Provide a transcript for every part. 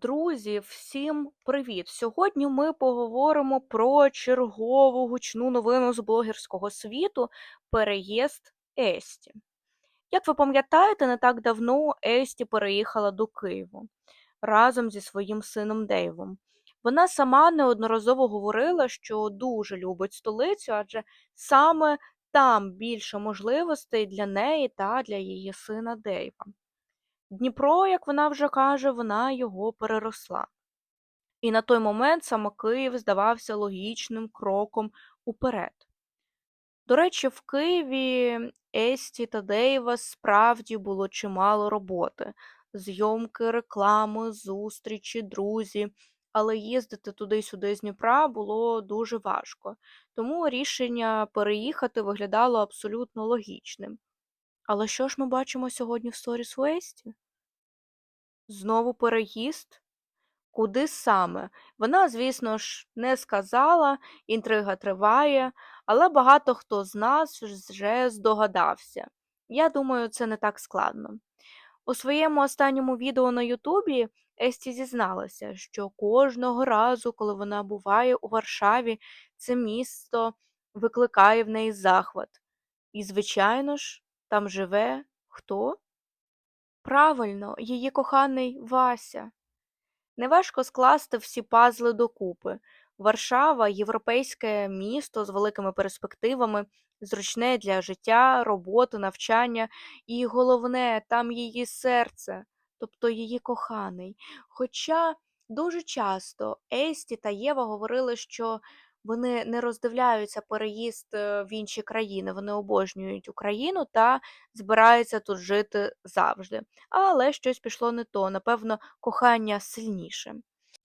Друзі, всім привіт! Сьогодні ми поговоримо про чергову гучну новину з блогерського світу переїзд Есті. Як ви пам'ятаєте, не так давно Есті переїхала до Києву разом зі своїм сином Дейвом. Вона сама неодноразово говорила, що дуже любить столицю, адже саме там більше можливостей для неї та для її сина Дейва. Дніпро, як вона вже каже, вона його переросла. І на той момент саме Київ здавався логічним кроком уперед. До речі, в Києві Есті та Дейва справді було чимало роботи: зйомки, реклами, зустрічі, друзі. Але їздити туди-сюди з Дніпра було дуже важко, тому рішення переїхати виглядало абсолютно логічним. Але що ж ми бачимо сьогодні в сторіс у Есті? Знову переїзд? Куди саме? Вона, звісно ж, не сказала, інтрига триває, але багато хто з нас вже здогадався. Я думаю, це не так складно. У своєму останньому відео на Ютубі Есті зізналася, що кожного разу, коли вона буває у Варшаві, це місто викликає в неї захват. І, звичайно ж, там живе хто? Правильно, її коханий Вася. Неважко скласти всі пазли докупи. Варшава європейське місто з великими перспективами, зручне для життя, роботи, навчання, і головне, там її серце, тобто її коханий. Хоча дуже часто Есті та Єва говорили, що вони не роздивляються переїзд е, в інші країни, вони обожнюють Україну та збираються тут жити завжди. Але щось пішло не то, напевно, кохання сильніше.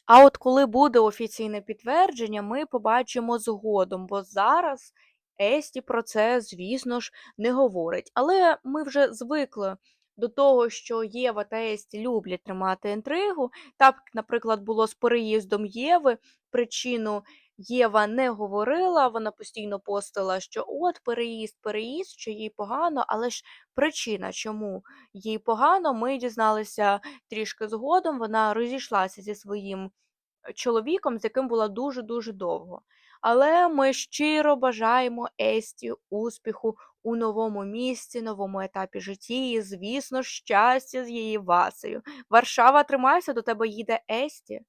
А от коли буде офіційне підтвердження, ми побачимо згодом, бо зараз Есті про це, звісно ж, не говорить. Але ми вже звикли до того, що Єва та Есті люблять тримати інтригу. Так, наприклад, було з переїздом Єви. Причину Єва не говорила, вона постійно постила, що от переїзд, переїзд, що їй погано, але ж причина, чому їй погано, ми дізналися трішки згодом. Вона розійшлася зі своїм чоловіком, з яким була дуже-дуже довго. Але ми щиро бажаємо Есті успіху у новому місці, новому етапі житті і, звісно, щастя з її Васею. Варшава, тримайся, до тебе їде Есті.